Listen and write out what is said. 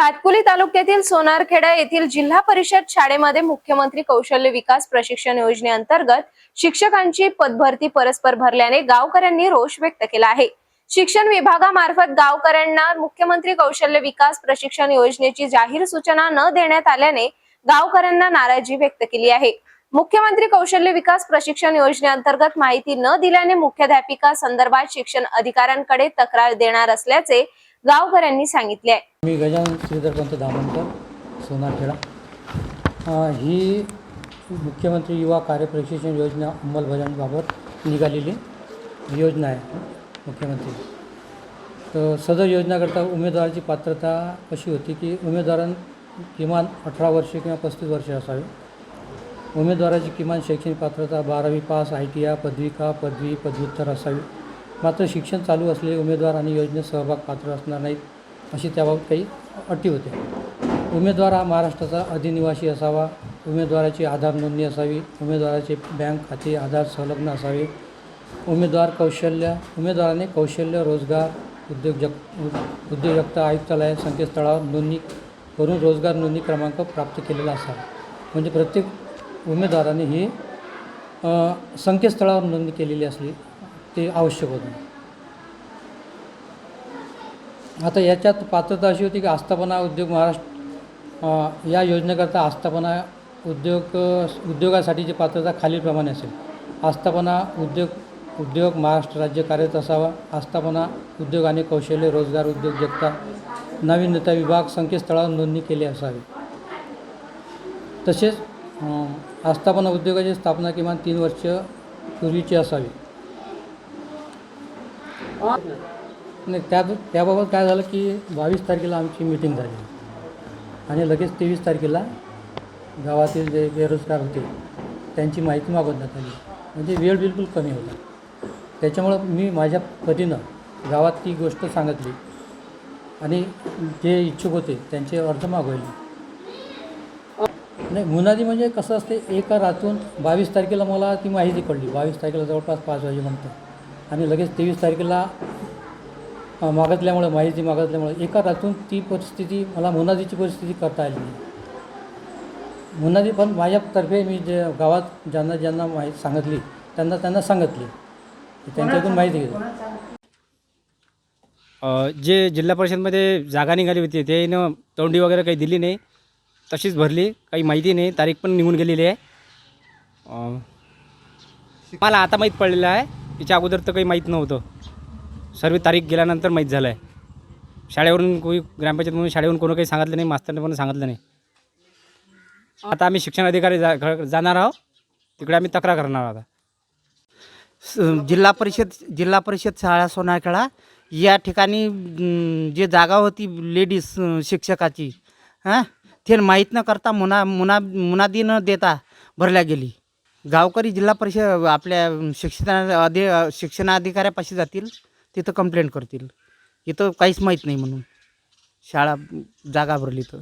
भातकुली तालुक्यातील सोनारखेडा येथील जिल्हा परिषद शाळेमध्ये मुख्यमंत्री कौशल्य विकास प्रशिक्षण योजनेअंतर्गत शिक्षकांची पदभरती परस्पर भरल्याने गावकऱ्यांनी रोष व्यक्त केला आहे. शिक्षण विभागामार्फत गावकऱ्यांना मुख्यमंत्री कौशल्य विकास प्रशिक्षण योजनेची जाहीर सूचना न देण्यात आल्याने गावकऱ्यांना नाराजी व्यक्त केली आहे. मुख्यमंत्री कौशल्य विकास प्रशिक्षण योजनेअंतर्गत माहिती न दिल्याने मुख्याध्यापिका संदर्भात शिक्षण अधिकाऱ्यांकडे तक्रार देणार असल्याचे गावकऱ्यांनी सांगितले आहे. मी गजानन श्रीधरपंत दामनकर सोनारखेडा ही मुख्यमंत्री युवा कार्य प्रशिक्षण योजना अंमलबजावणीबाबत निघालेली योजना आहे मुख्यमंत्री. तर सदर योजनाकरता उमेदवाराची पात्रता अशी होती की उमेदवारां किमान अठरा वर्षे किंवा पस्तीस वर्षे असावी? उमेदवाराची किमान शैक्षणिक पात्रता बारावी पास आय टी आय पदविका पदवी पदव्युत्तर असावी? मात्र शिक्षण चालू असलेले उमेदवार आणि योजनेत सहभाग पात्र असणार नाहीत अशी त्याबाबत काही अटी होत्या. उमेदवार हा महाराष्ट्राचा अधिनिवासी असावा उमेदवाराची आधार नोंदणी असावी उमेदवाराचे बँक खाते आधार संलग्न असावे. उमेदवार कौशल्य उमेदवाराने कौशल्य रोजगार उद्योजक उद्योजकता आयुक्तालय संकेतस्थळावर नोंदणी करून रोजगार नोंदणी क्रमांक प्राप्त केलेला असावा. म्हणजे प्रत्येक उमेदवाराने ही संकेतस्थळावर नोंदणी केलेली असली ते आवश्यक होतं. आता याच्यात पात्रता अशी होती की आस्थापना उद्योग महाराष्ट्र या योजनेकरता आस्थापना उद्योग उद्योगासाठीची पात्रता खालीलप्रमाणे असेल. आस्थापना उद्योग उद्योग महाराष्ट्र राज्य कार्यरत असावा. आस्थापना उद्योग आणि कौशल्य रोजगार उद्योजकता नाविन्यता विभाग संकेतस्थळावर नोंदणी केली असावी. तसेच आस्थापना उद्योगाची स्थापना किमान तीन वर्ष पूर्वीची असावी. नाही त्या त्याबाबत काय झालं की बावीस तारखेला आमची मीटिंग झाली. आणि लगेच तेवीस तारखेला गावातील जे बेरोजगार होते त्यांची माहिती मागवण्यात आली. म्हणजे वेळ बिलकुल कमी होता. त्याच्यामुळं मी माझ्या परीनं गावात ती गोष्ट सांगितली. आणि जे इच्छुक होते त्यांचे अर्ज मागवले. नाही मुनादी म्हणजे कसं असते एका रातून बावीस तारखेला मला ती माहिती कळली. बावीस तारखेला जवळपास पाच वाजेनंतर आणि लगेच तेवीस तारखेला अ, मागितल्यामुळं माहिती मागितल्यामुळं एका रातून ती परिस्थिती मला मुनादीची परिस्थिती करता आली नाही. मुनादी पण माझ्यातर्फे मी जे गावात ज्यांना ज्यांना माहिती सांगितली त्यांना त्यांना सांगितली. त्यांच्यातून त्यांच्याकडून माहिती घेतली. जे जिल्हा परिषदमध्ये जागा निघाली होती ते न तोंडी वगैरे काही दिली नाही. तशीच भरली काही माहिती नाही तारीख पण निघून गेलेली आहे. मला आता माहीत पडलेलं आहे तिच्या अगोदर तर काही माहीत नव्हतं. सर्व तारीख गेल्यानंतर माहीत झालं आहे शाळेवरून कोणी ग्रामपंचायतमधून शाळेवरून कोणी काही सांगितलं नाही मास्तरने पण सांगितलं नाही. आता आम्ही शिक्षण अधिकारी जा घ- जाणार आहोत. तिकडे आम्ही तक्रार करणार आहोत स- जिल्हा परिषद जिल्हा परिषद शाळा सोनारखेडा या ठिकाणी जे जागा होती लेडीज शिक्षकाची हां ते माहीत न करता मुना मुना मुनादी न देता भरल्या गेली. गावकरी जिल्हा परिषद आपल्या शिक्षणा अधि शिक्षणाधिकाऱ्यापाशी जातील तिथं कंप्लेंट करतील. इथं काहीच माहीत नाही म्हणून. शाळा जागा भरली तर.